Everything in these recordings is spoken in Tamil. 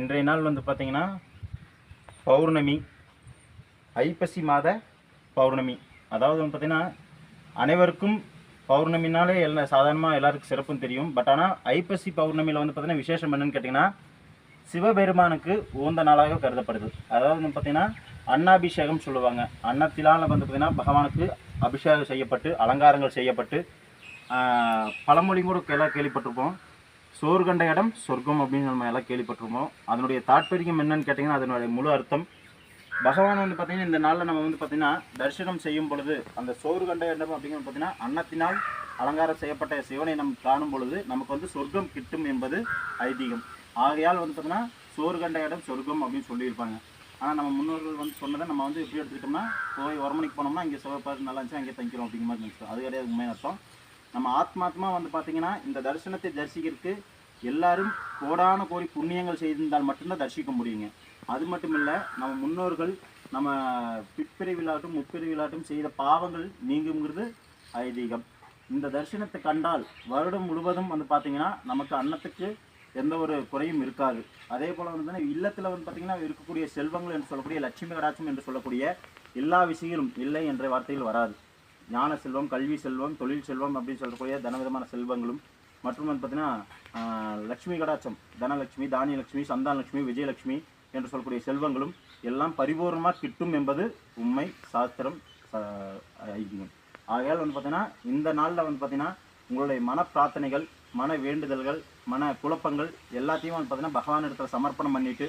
இன்றைய நாள் வந்து பார்த்திங்கன்னா பௌர்ணமி ஐப்பசி மாத பௌர்ணமி. அதாவது வந்து பார்த்தீங்கன்னா அனைவருக்கும் பௌர்ணமினாலே எல்லா சாதாரணமாக எல்லாருக்கும் சிறப்பும் தெரியும். பட் ஆனால் ஐப்பசி பௌர்ணமியில் வந்து பார்த்திங்கன்னா விசேஷம் என்னன்னு கேட்டிங்கன்னா சிவபெருமானுக்கு உகந்த நாளாக கருதப்படுது. அதாவது வந்து பார்த்திங்கன்னா அன்னாபிஷேகம் சொல்லுவாங்க. அன்னத்திலால் வந்து பார்த்திங்கன்னா பகவானுக்கு அபிஷேகம் செய்யப்பட்டு அலங்காரங்கள் செய்யப்பட்டு பழமொழி கூட எல்லாம் கேள்விப்பட்டிருப்போம். சோறு கண்ட இடம் சொர்க்கம் அப்படின்னு நம்ம எல்லாம் கேள்விப்பட்டிருப்போம் அதனுடைய தாற்பயம் என்னன்னு கேட்டிங்கன்னா அதனுடைய முழு அர்த்தம். பகவான் வந்து பார்த்தீங்கன்னா இந்த நாளில் நம்ம வந்து பார்த்திங்கன்னா தரிசனம் செய்யும் பொழுது அந்த சோறு கண்ட இடம் அப்படிங்கிறது பார்த்தீங்கன்னா அன்னத்தினால் அலங்காரம் செய்யப்பட்ட சிவனை நம் காணும் பொழுது நமக்கு வந்து சொர்க்கம் கிட்டும் என்பது ஐதீகம். ஆகையால் வந்து பார்த்தீங்கன்னா சோறு கண்ட இடம் சொர்க்கம் அப்படின்னு சொல்லியிருப்பாங்க. ஆனால் நம்ம முன்னோர்கள் வந்து சொன்னதை நம்ம வந்து எப்படி எடுத்துக்கிட்டோம்னா போய் ஒரு மணிக்கு போனோம்னா இங்கே சிவப்பாரு நல்லா இருந்துச்சு அங்கே தங்கிக்கிறோம் அப்படிங்கிற மாதிரி நினச்சிட்டோம். அது கிடையாது உண்மை அர்த்தம். நம்ம ஆத்மாத்மா வந்து பார்த்தீங்கன்னா இந்த தரிசனத்தை தரிசிக்கிறதுக்கு எல்லாரும் கோடான கோடி புண்ணியங்கள் செய்திருந்தால் மட்டும்தான் தரிசிக்க முடியுங்க. அது மட்டும் இல்லை நம்ம முன்னோர்கள் நம்ம பிற்பிரிவிழாட்டும் முப்பிரிவிலாட்டும் செய்த பாவங்கள் நீங்குங்கிறது ஐதீகம். இந்த தரிசனத்தை கண்டால் வருடம் முழுவதும் வந்து பார்த்தீங்கன்னா நமக்கு அன்னத்துக்கு எந்த ஒரு குறையும் இருக்காது. அதே போல் வந்து இல்லத்தில் வந்து பார்த்தீங்கன்னா இருக்கக்கூடிய செல்வங்கள் என்று சொல்லக்கூடிய லட்சுமி கடாட்சம் என்று சொல்லக்கூடிய எல்லா விஷயங்களும் இல்லை என்ற வார்த்தைகள் வராது. ஞான செல்வம் கல்வி செல்வம் தொழில் செல்வம் அப்படின்னு சொல்லக்கூடிய தனவிதமான செல்வங்களும் மற்றும் வந்து பார்த்தீங்கன்னா லட்சுமி கடாச்சம் தனலட்சுமி தானியலட்சுமி சந்தானலட்சுமி விஜயலட்சுமி என்று சொல்லக்கூடிய செல்வங்களும் எல்லாம் பரிபூர்ணமாக கிட்டும் என்பது உண்மை சாஸ்திரம் ச- ஐதீகம். ஆகையால் வந்து பார்த்தீங்கன்னா இந்த நாளில் வந்து பார்த்தீங்கன்னா உங்களுடைய மன பிரார்த்தனைகள் மன வேண்டுதல்கள் மன குழப்பங்கள் எல்லாத்தையும் வந்து பார்த்தீங்கன்னா பகவான் இடத்துல சமர்ப்பணம் பண்ணிட்டு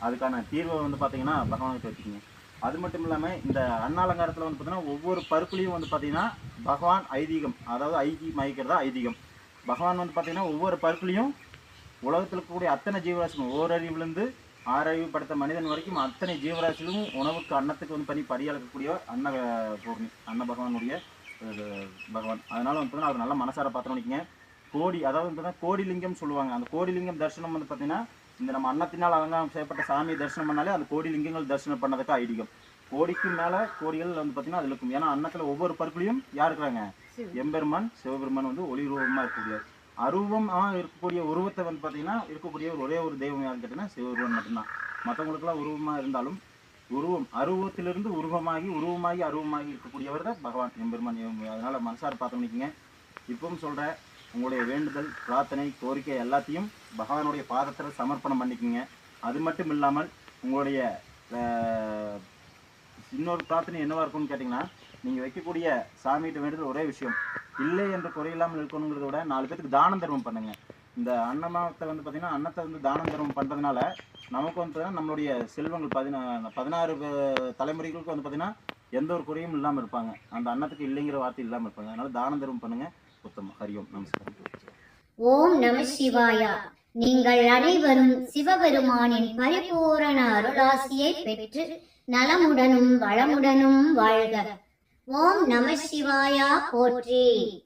அதுக்கான தீர்வை வந்து பார்த்தீங்கன்னா பகவானுக்கு வச்சுக்கோங்க அது மட்டும் இல்லாமல் இந்த அன்னாலங்காரத்தில் வந்து பார்த்தீங்கன்னா ஒவ்வொரு பருப்புலையும் வந்து பார்த்தீங்கன்னா பகவான் ஐதீகம். அதாவது ஐதி மயக்கிறதா ஐதீகம். பகவான் வந்து பார்த்திங்கன்னா ஒவ்வொரு பருப்புலையும் உலகத்தில் இருக்கக்கூடிய அத்தனை ஜீவராசியும் ஓரறிவுலேருந்து ஆறறிவு படுத்த மனிதன் வரைக்கும் அத்தனை ஜீவராசிகளும் உணவுக்கு அன்னத்துக்கு வந்து பண்ணி பரியாளக்கக்கூடிய அன்ன பூர்ணி அன்ன பகவானுடைய பகவான். அதனால் வந்து பார்த்தீங்கன்னா அவர் நல்லா மனசார பார்த்து நினைக்கிங்க கோடி அதாவது வந்து பார்த்தீங்கன்னா கோடி லிங்கம்னு சொல்லுவாங்க. அந்த கோடி லிங்கம் தரிசனம் வந்து பார்த்தீங்கன்னா இந்த நம்ம அன்னத்தினால் அலங்காரம் செய்யப்பட்ட சாமியை தரிசனம் பண்ணாலே அந்த கோடி லிங்கங்கள் தரிசனம் பண்ணதுக்கு ஐதீகம். கோடிக்கு மேலே கோடிகள் வந்து பார்த்தீங்கன்னா அதில் இருக்கும். ஏன்னா அன்னத்தில் ஒவ்வொரு பருப்புலையும் யார் இருக்கிறாங்க எம்பெருமான் சிவபெருமான் வந்து ஒளி ரூபமாக இருக்கக்கூடிய அருவமாக இருக்கக்கூடிய உருவத்தை வந்து பார்த்தீங்கன்னா இருக்கக்கூடிய ஒரு ஒரே ஒரு தெய்வம் யாருன்னு கேட்டிங்கன்னா சிவபெருமான் மட்டும்தான். மற்றவங்களுக்குலாம் உருவமாக இருந்தாலும் உருவம் அருவத்திலிருந்து உருவமாகி உருவமாகி அருவமாகி இருக்கக்கூடியவர் தான் பகவான் எம்பெருமான். அதனால மனசார பார்த்து பண்ணிக்கங்க இப்பவும் சொல்கிறேன் உங்களுடைய வேண்டுதல் பிரார்த்தனை கோரிக்கை எல்லாத்தையும் பகவானுடைய பாதத்தில் சமர்ப்பணம் பண்ணிக்கோங்க. அது மட்டும் இல்லாமல் உங்களுடைய இன்னொரு பிரார்த்தனை என்னவா இருக்கும்னு கேட்டிங்கன்னா நீங்கள் வைக்கக்கூடிய சாமிகிட்ட வேண்டியது ஒரே விஷயம். இல்லை என்று குறையில்லாமல் இருக்கணுங்கிறத விட நாலு பேருக்கு தானம் தர்மம் பண்ணுங்கள் இந்த அன்னமாவத்தை வந்து பார்த்திங்கன்னா அன்னத்தை வந்து தானம் தர்மம் பண்ணுறதுனால நமக்கு வந்து பார்த்தீங்கன்னா நம்மளுடைய செல்வங்கள் பதினா பதினாறு தலைமுறைகளுக்கு வந்து பார்த்தீங்கன்னா எந்த ஒரு குறையும் இல்லாமல் இருப்பாங்க. அந்த அன்னத்துக்கு இல்லைங்கிற வார்த்தை இல்லாமல் இருப்பாங்க. அதனால் தானம் தர்மம் உத்தம ஹரியோம் நமஸ்காரம் ஓம் நம சிவாயா. நீங்கள் அனைவரும் சிவபெருமானின் பரிபூரண அருளாசியை பெற்று நலமுடனும் வளமுடனும் வாழ்க. ஓம் நம சிவாயா போற்றி.